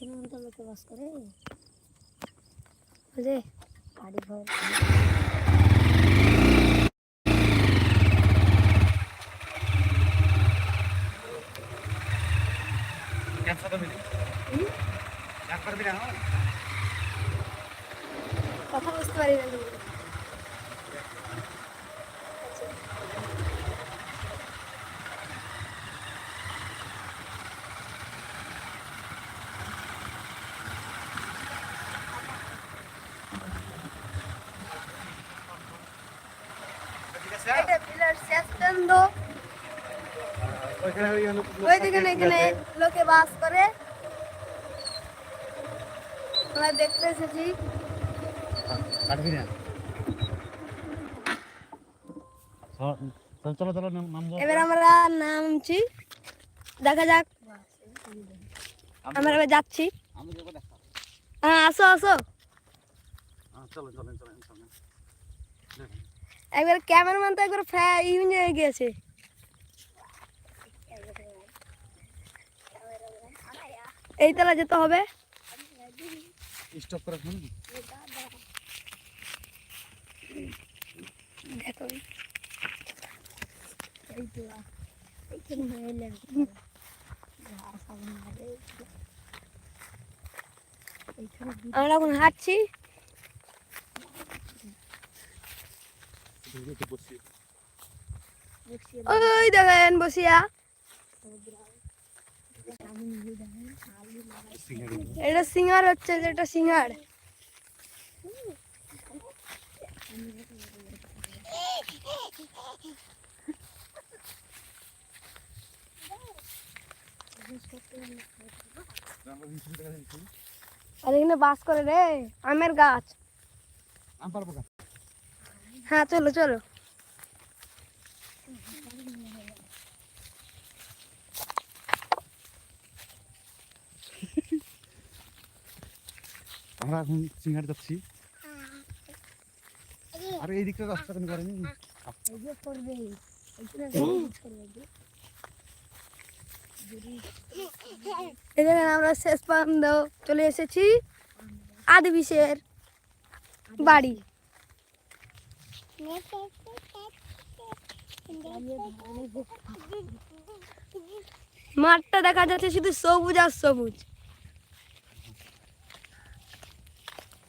এখানে তো লোকে বাস করে বুঝলে বাড়ি ঘর। কথা বুঝতে পারি না তো। ঠিক আছে এটা পিলার শেষ পর্যন্ত ওইখানে ওই হলো ওই দেখেন এখানে লোকে বাস করে আমরা দেখতে এসেছি কাটবি না। চলো চলো চলো নাম এবার আমরা নামছি। দেখা যাক। আমরা এবার যাচ্ছি। হ্যাঁ আসো আসো। চলো একবার ক্যামেরাম্যান তো একবার ইউজ হয়ে গিয়েছে। এই তলা যেতে হবে। স্টপ করে ফোন দেখো আমরা এখন হাঁটছি। ওই দেখেন বসিয়া। এটা সিঙ্গার হচ্ছে যেটা সিঙ্গার। আর এখানে বাস করে রে আমের গাছ। হ্যাঁ চলো চলো। আমরা এখন সিঙ্গার যাচ্ছি। আর এই দিকটা রাস্তা কেন করেনি? এখানে আমরা শেষ পর্যন্ত চলে এসেছি। আদি বিশের বাড়ি। মাঠটা দেখা যাচ্ছে শুধু সবুজ আর সবুজ আমি যাচ্ছি আম পারব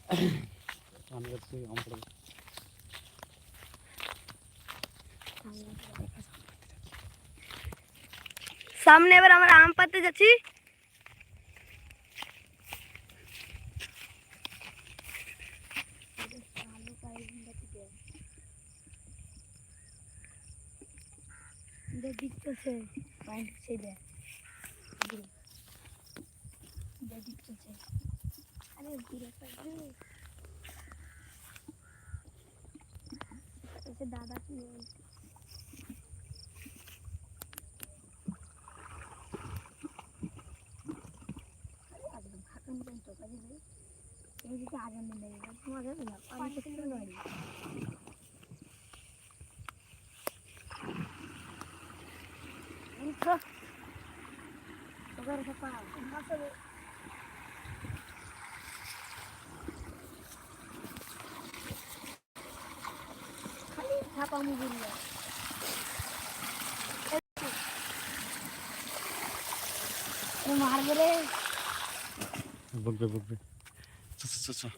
সামনে এবার আমরা আম পাতে যাচ্ছি দিতেছে পয়েন্ট সেই দেখ দিতেছে আরে দূরে পাবে দাদা কি বলছে? এই দিকে আগান নেই তোমাকে না পানি করতে পারি উঠো ওখানে পা মাসে ছাপা মুগুরি মারবে রে বকবে বকবে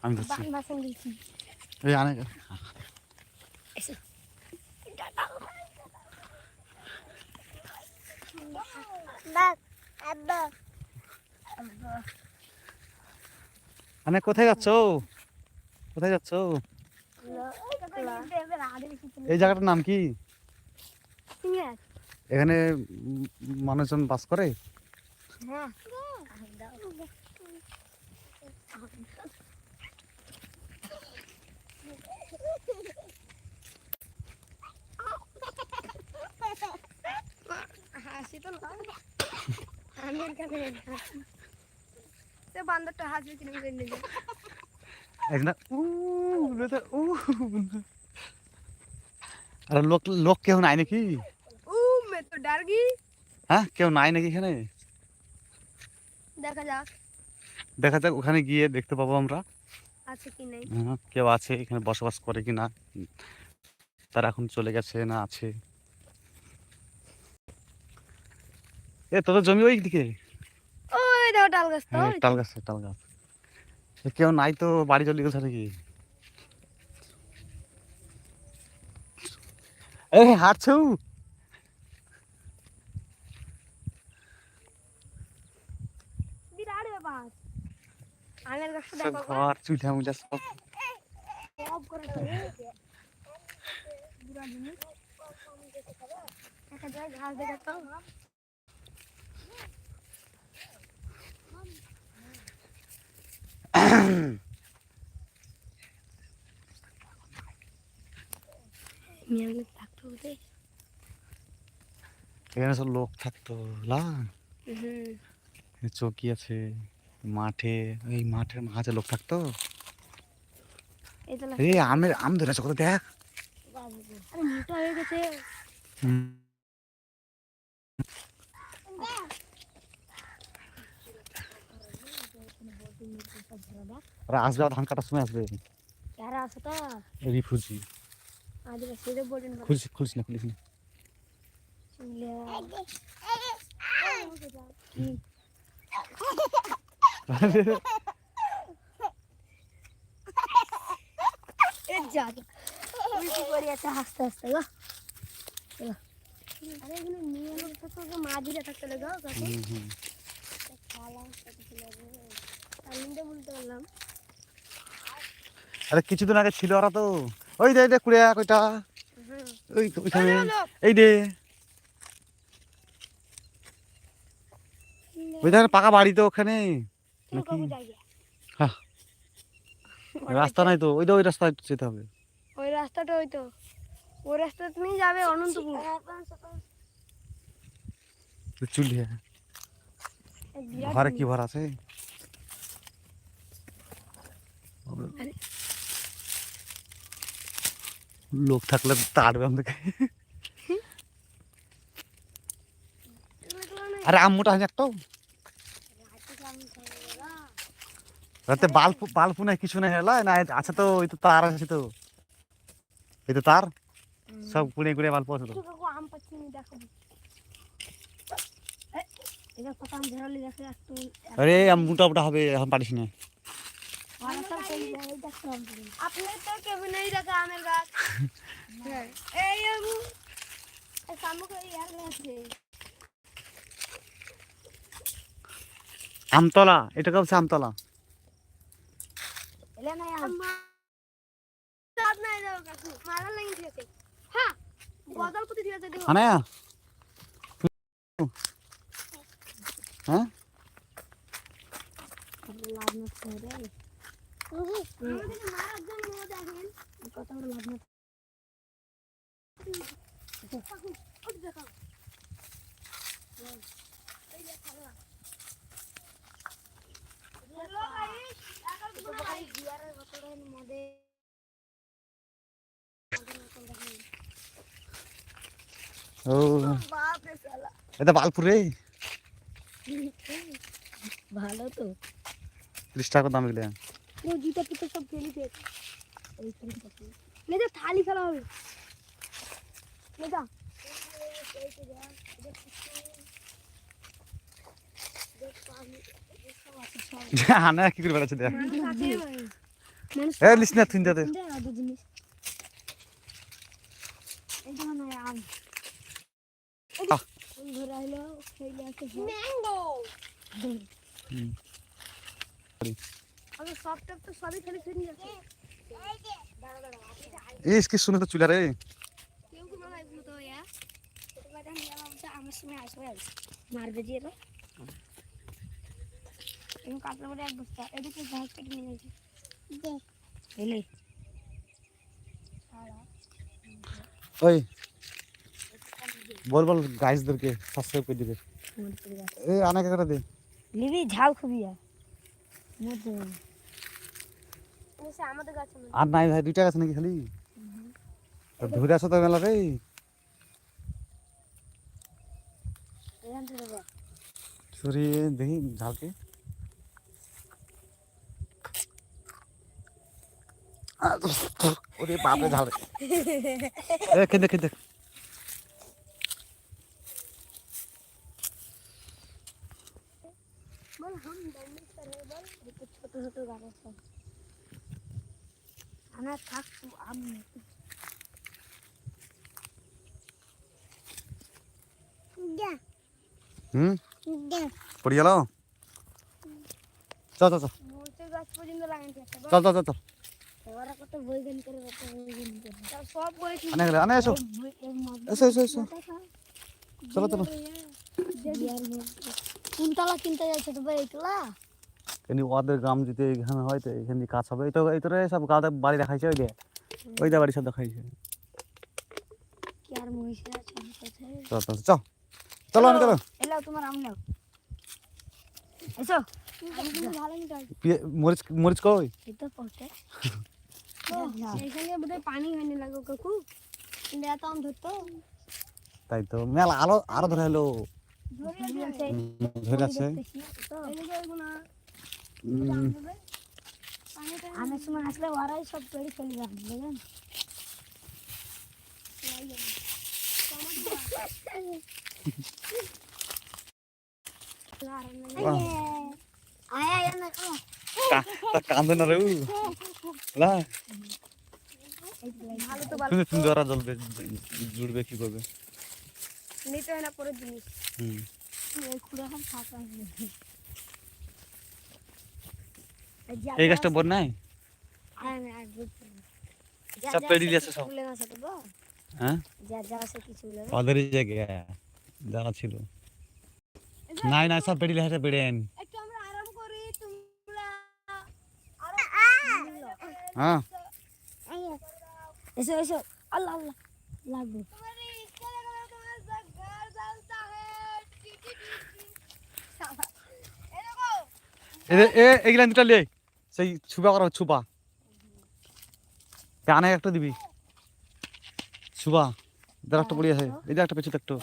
আমি যাচ্ছি। এই, আনে এসো কোথায় যাচ্ছ? কোথায় যাচ্ছ? এই জায়গাটার নাম কি? এখানে মানুষজন বাস করে? হ্যাঁ। হাসি তো না আমি বান্দরটা হাসবে কিরম বলে। আর লোক লোক কেউ নাই নাকি? উ মে তো ডর গই। হ্যাঁ কেউ নাই নাকি এখানে? দেখা যাক। দেখা যাক ওখানে গিয়ে দেখতে পাবো আমরা। আছে কি নাই? হ্যাঁ, কেউ আছে এখানে বসবাস করে কি না? তারা এখন চলে গেছে না আছে? এ তোদের জমি ওই দিকে ওই ডাল গাছ তো হ্যাঁ তো। তাল গাছ। কেউ নাই তো বাড়ি চলে গেছে নাকি? এ হাঁটছো? বিরাট ব্যাপার। আমের গাছটা সব দেখো। ঘর চুলা মুলা সব। ঘাস দেখা তো মেয়েগুলো থাকতো ওদের এখানে সব লোক থাকতো এখানে চৌকি আছে মাঠে এই মাঠের মাঝে লোক থাকতো। এই আমের আম ধরেছে কত দেখ। হয়ে গেছে। ওরা আসবে আর ধান কাটার সময় আসবে। কারা আছে তো? রিফিউজি আদিবাসীদের বলেন খুলছি খুলছি না খুলিস না। হাসতে হাসতে গো। আরে এখানে নিয়ে লোক তো মা দিলে থাকতে লেগে আরে কিছুদিন আগে ছিল ওরা তো। ওই দে দে কুড়িয়া কইটা ওই তো ওইখানে। এই দে। ওই দেখেন পাকা বাড়ি তো ওখানে। হ্যাঁ। রাস্তা নাই তো। ওই তো ওই রাস্তায় যেতে হবে। ওই রাস্তাটা ওই তো। ওই রাস্তা তুমি যাবে অনন্তপুর। চুলিয়া ঘরে কি। ভর আছে আরে। লোক থাকলে তাড়বে তো না আরে আম মোটা হয়ে একটাও। রাতে বাল্ব বাল্ব নাই কিছু নাই হেলা না আছে তো ওই তো তার আছে তো। এই তো তার। সব কুড়ে কুড়ে বাল্ব আছে তো। আম পাচ্ছি দেখাবো আরে আম মোটা মোটা হবে এখন পারিস না। আপনার তো কেউ নেই দেখা আমের গাছ হ্যাঁ এই আবু এই সামুকে ইয়ার লাগছে আমতলা এটা হচ্ছে আমতলা এলে না আম সাত নাই দাও কাকু মারা লাগি দিয়েছে হ্যাঁ বদল পুতি দিয়েছে দেখো আনে হ্যাঁ লাভ না করে ও। এটা বালপুর ভালো তো। ত্রিশ টাকা দাম এগুলো ও জুতা টুতো সব ফেলে দিয়েছে যা থালি ফেলা হবে। নে যা। আনে কি করে বেড়াচ্ছে দেখ। এ লিস না তুই দাদে দে। আম সব টপ তো সবই খালি যাচ্ছে। ইস কি শুনে তো চুলা রে। কেউ কোনো না তো ইয়া এবার আমি আমার বলছে আমার সময় আসবে মারবে দিয়ে তো এবং কাপড় পরে এক বস্তা এদিকে ঘাস কেটে নিয়ে গেছে এলে। ওই বল বল গাইসদেরকে সাবস্ক্রাইব করে দিবে। এই করে দে। লিবি ঝাল খুবই আর নাই ভাই দুইটা গাছ নাকি খালি? ধরে আসো তো মেলা রে সরিয়ে দেখি ঝালকে। ওরে বাপরে ঝাল। খেতে খেতে। ছোট ছোট গাছ আছে আনা থাকতো আমি হুম পড়ে গেল চল কিন্তু ওদের গ্রাম যদি এখানে হয় তো এখানে দিয়ে কাজ হবে। এই তো এই তো রে সব গাঁদা বাড়ি দেখাইছে ওই যে। ওই দা বাড়ি সব দেখাইছে। চল চল চল। চলো চলো। তোমার আম নাও। এসো। পিয়ে- মরিচ মরিচ কই এই তো পড়তে এখানে বোধহয় পানি হয়নি লাগো কাকু। কিন্তু এত আম ধরতো। তাই তো মেলা আলো আরও ধরে হলো ধরে আছে। আমের সময় আসলে ওরাই সব পেড়ে ফেলে যাবে বুঝলেন জুড়বে কি করবে নিতে হয় না পরের জিনিস এখন হয়ে এই গাছটা বড় নাই সব। পেড়ে দিয়েছে সব। হ্যাঁ? যা যা আছে কিছু বলে না। ওদেরই জায়গা ছিল। নাই নাই সব পেড়ি আরাম করি তোমরা হ্যাঁ। এসো এসো। আল্লাহ আল্লাহ লাগবে। এ এ এগুলা দুটা লে সেই ছুপা করা ছুপা কানে একটা দিবি। ছুপা একটা পড়ে আছে। এই একটা পেছু একটু।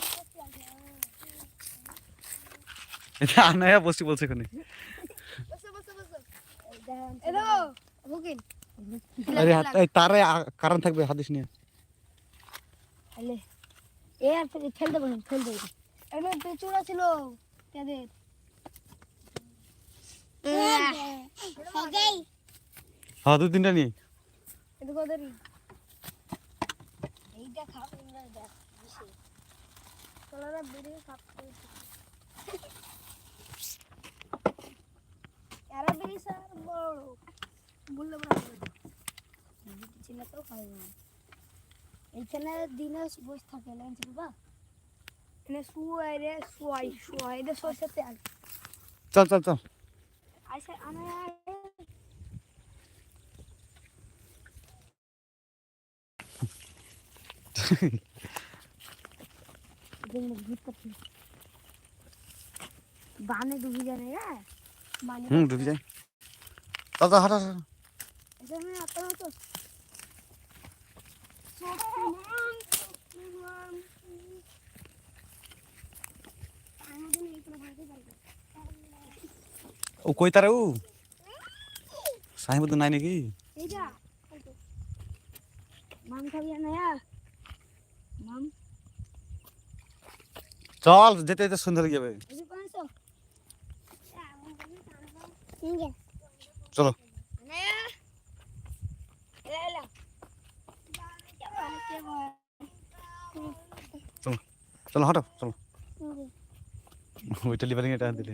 এটা আনায়া বসি বলছে এখানে। আরে তারে কারণ থাকবে হাদিস নিয়ে। এ আর পেঁচুড়া ছিল। তাদের হ্যাঁ দু তিনটা নিয়ে। এইখানে দিনে বসে থাকে বাবা। এনে শুয়াই রে শুয়াই শুয়াই রে তেল। চল চল চল। আইসা আনা বানে ডুবি যায় না বানে হুম যাই চল চল হাঁটা হাঁটা। এসে আমি আপনার তো ও কই তারে ও? সাহিব তো নাই নাকি? চল যেতে যেতে সুন্দর যাবে। পাঁচশো চলো। চলো হাঁটো চলো। ওইটা লিভারিং এটা দিলে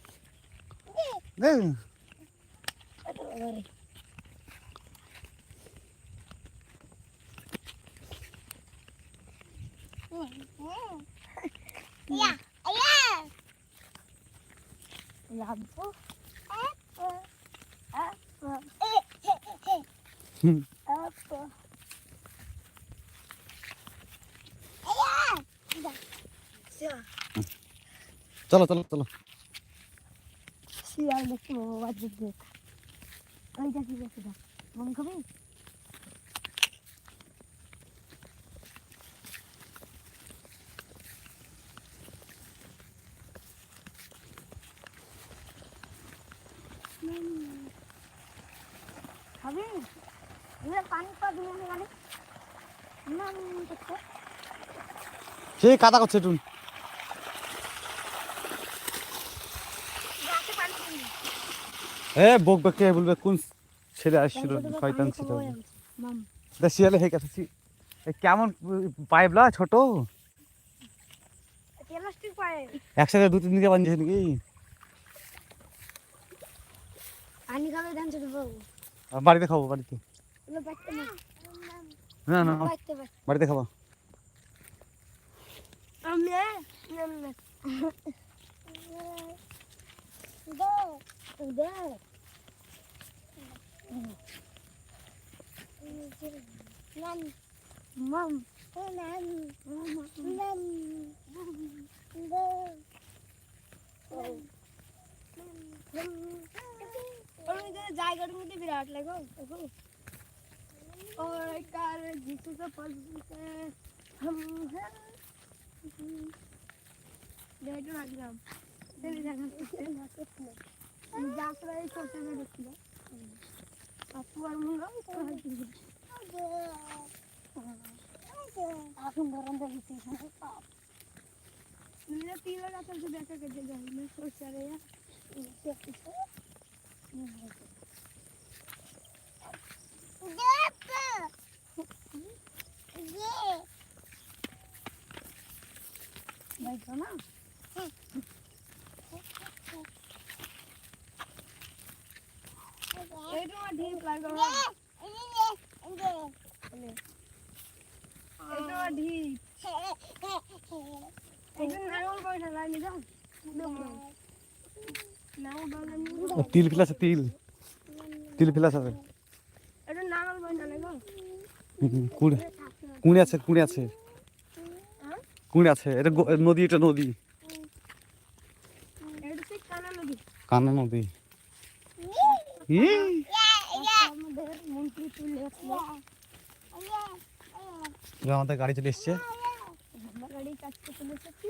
হুম তুমি দা এই, লাগবো হুম। চলো চলো চলো শিয়াল দেখতে বাবা বাজে দেখ ওইটা কি দেখে দেখ মন খাবি খাবি পানি পা গাড়ি না কাদা করছে টুন গাছে পানি দিবি এ বকবে কে বলবে কোন ছেলে আসছিল? শয়তান ছিল। দা শিয়ালে হয়ে গেছে কেমন পাইপ লা ছোট একসাথে দু তিন দিকে বানিয়েছে নাকি বাড়িতে খাব বাড়িতে। না না। না বাড়িতে খাব। আমি আমি দে দে Nam. Mom. Nam. Nam. জায়গাটার মধ্যে বিরাট লাগো দেখো और कार जीसू का पल से हम हैं डेटो लग गया चले जाना যাত্রা এই করতে দেখছিল আপু আর মুঙ্গা এখন গরম দেখেছি মেরে তিল গাছের যে দেখা কেটে যায় ও, তিল ফিলাছে তিল। তিল ফিলাস আছে। কুড়ে। আছে কুড়ে আছে। কুড়ে আছে। এটা নদী এটা নদী। কানা নদী? আমাদের গাড়ি চলে এসছে আমরা গাড়ি কাজ করতে বসেছি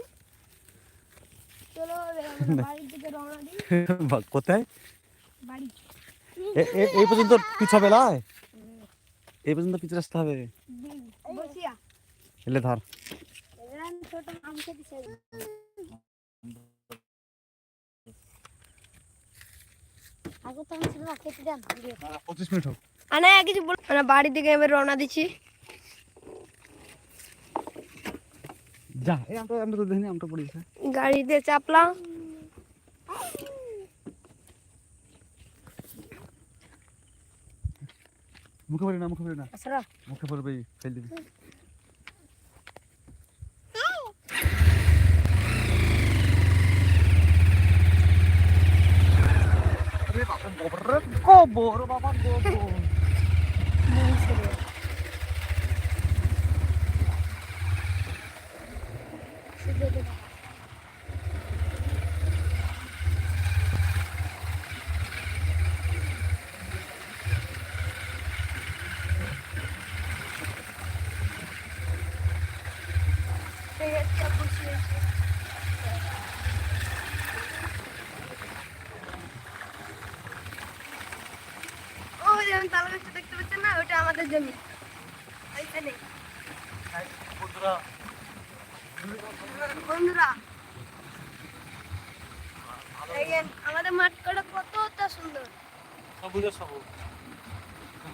চলো বাড়ির দিকে রওনা দিই। কোথায়? বাড়ি। এই পর্যন্ত পিছ হবে লাই এই পর্যন্ত পিছু রাস্তা হবে? বসিয়া। এলে ধর। ছোট আম খেতে চাই। আগে তো আমি ছিল না খেতে দেন। পঁচিশ মিনিট হোক। আনা কিছু বল আমরা বাড়ির দিকে এবার রওনা দিচ্ছি। যা। এই আমটা আমটা তো দেখিনি আমটা পড়েছে। গাড়িতে চাপলাম মুখে পড়ি না মুখে পড়ি না। আসরা। মুখে পড়বে ফেল দিবি। আরে বাবা, গোবর রে, গোবর বাবা গোবর ওই যেমন তাল গাছটা দেখতে পাচ্ছেন না ওটা আমাদের জমি ওইখানে বন্ধুরা বন্ধুরা দেখেন আমাদের মাঠ কটা কতটা সুন্দর সবুজে সবুজ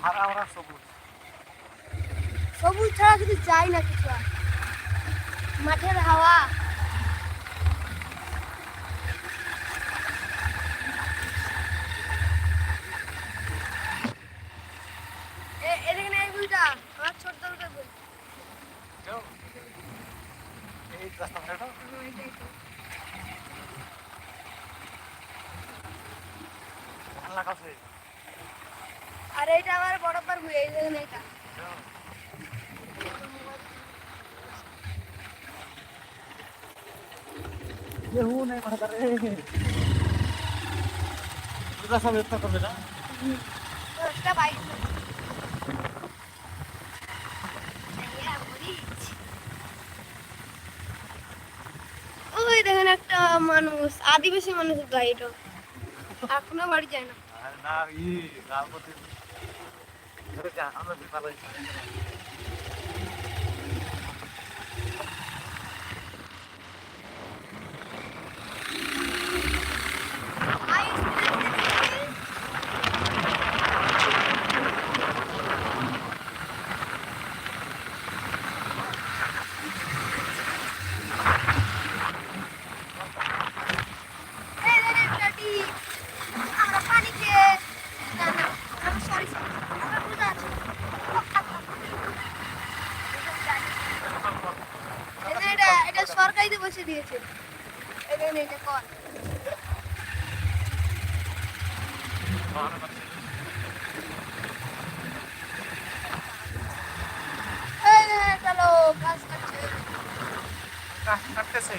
হারা হারা সবুজ সবুজ চাই না কিছু আর। মাঠের হাওয়া। এ- এখানে এই বুঝটা আমার ছোট দলকে বই এই রাস্তা ধারেটা এইটাই আর এইটা আমার বড় পারব এই দেখুন কেউ নেই মাথা রে তোরা সব একটা করবে না একটা বাইক ওই দেখেন একটা মানুষ আদিবাসী মানুষের গাড়িটা এখনও বাড়ি যায় না না ই আমরা বিপার কাটতেছে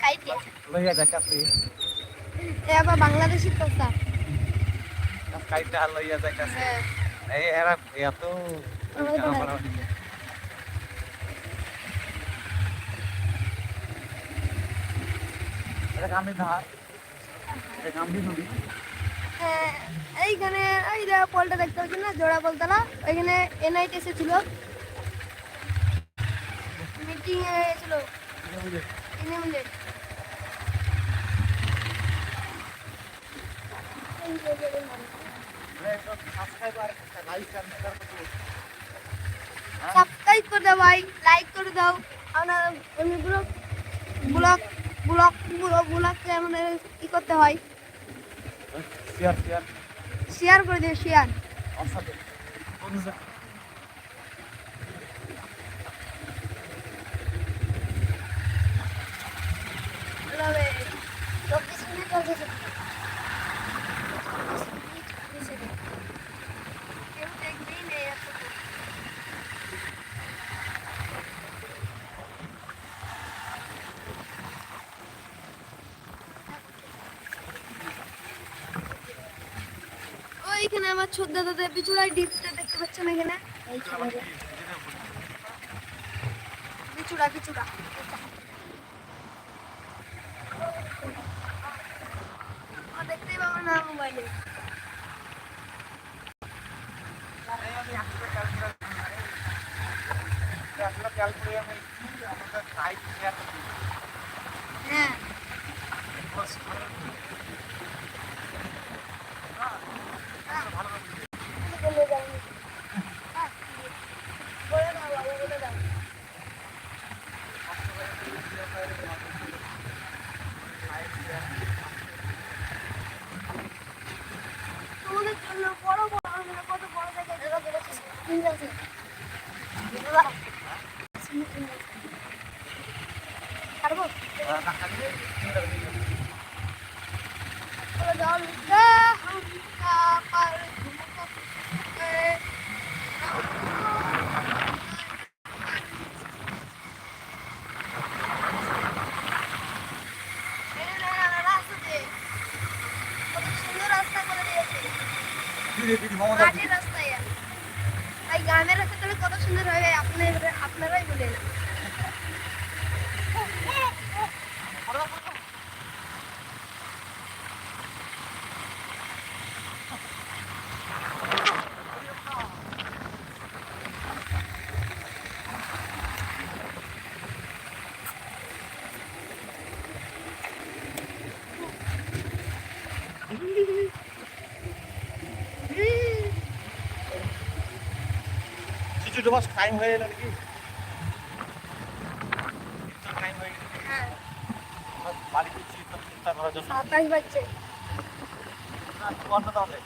খাইতে লইয়া যাইতাছি এ আবার বাংলাদেশি কথা। কাইটা লইয়া যাইতাছি এই এরা এত। এটা কামড়ি ধার। এটা কামড়ি নদী এইখানে, এই পোলটা দেখতে পাচ্ছেন না, জোড়া পোলতলা, ওইখানে এনআইট এসেছিল। মিটিং হয়েছিল সাবস্ক্রাইব করে দাও ভাই লাইক করে দাও। আমরা এমনি ব্লগ ব্লগ ব্লগ ব্লগ আমাদের কি করতে হয়। শেয়ার শেয়ার শেয়ার করে দিও শেয়ার অসাধু কোন এভাবে চব্বিশ মিনিট চলছে কেউ দেখবেই নেই এতক্ষণ। ওইখানে আমার ছোদ্দা দাদা পিছুড়ায় ডিপটা দেখতে পাচ্ছেন এখানে? পিছুড়া ও দেখতেই পাবো না মোবাইলে। হ্যাঁ। বলে যায়নি হ্যাঁ, বলে দাও বাবা বলে দাও তোমাদের জন্য বড় বড় মানে কত বড় জায়গায় জায়গা বেরোচ্ছে তিন আছে বাবা ছাড়বো বলে দাও লিখা হামকা পার ঘুমকো রাস্তা কত সুন্দর রাস্তা করে দিয়েছে মাটির রাস্তায় ভাই গ্রামের রাস্তা তাহলে কত সুন্দর হবে আপনার আপনারাই বলেন দুটো বাস টাইম হয়ে গেল নাকি টাইম হয়ে। গেছে হ্যাঁ বাড়ি ফিরছি চিন্তা করার জন্য সাতাশ বাজছে। না, তাহলে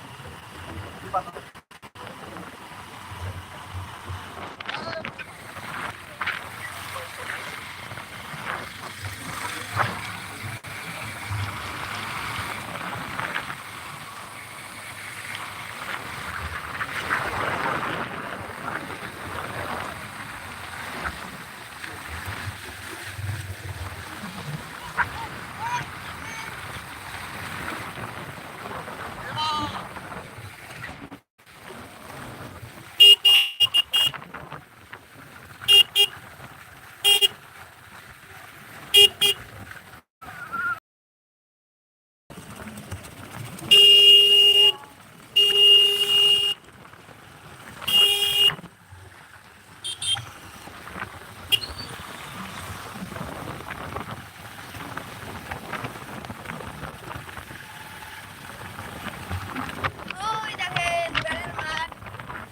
দেখেন বেড়ের মাঠ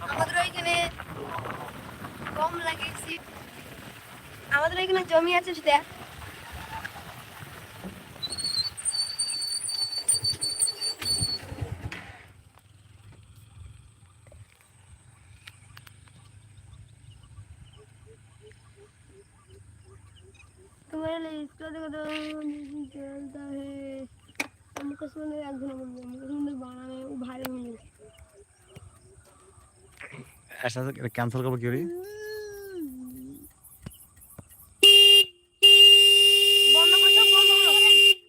আমাদের ওইখানে কম লাগিয়েছি আমাদের ওইখানে জমি আছে সেটা तुम्हारे लिए इसका देखो तो चलता है हमको सुने एक दिन हमको सुने बाना में वो भारी होने ক্যান্সেল করবো কি করি